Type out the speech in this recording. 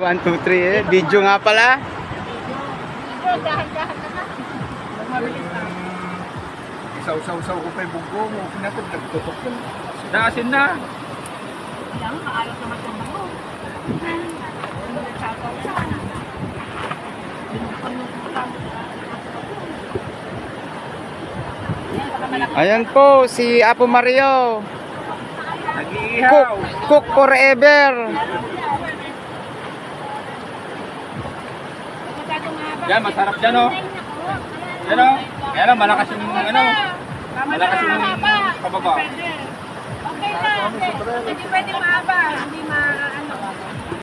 1, 2, 3 eh. Video nga pala. Isaw-saw-saw ko pa yung bugo mo. Pinatod, nagtutok yun. Naasin na. Ayan po, si Apo Mario. Cook, cook forever. Yan, masarap dyan oh. Yan oh. Kaya lang, malakas yung ano. Malakas yung pababa. Okay na. Hindi pwede maaba. Hindi ma... Ano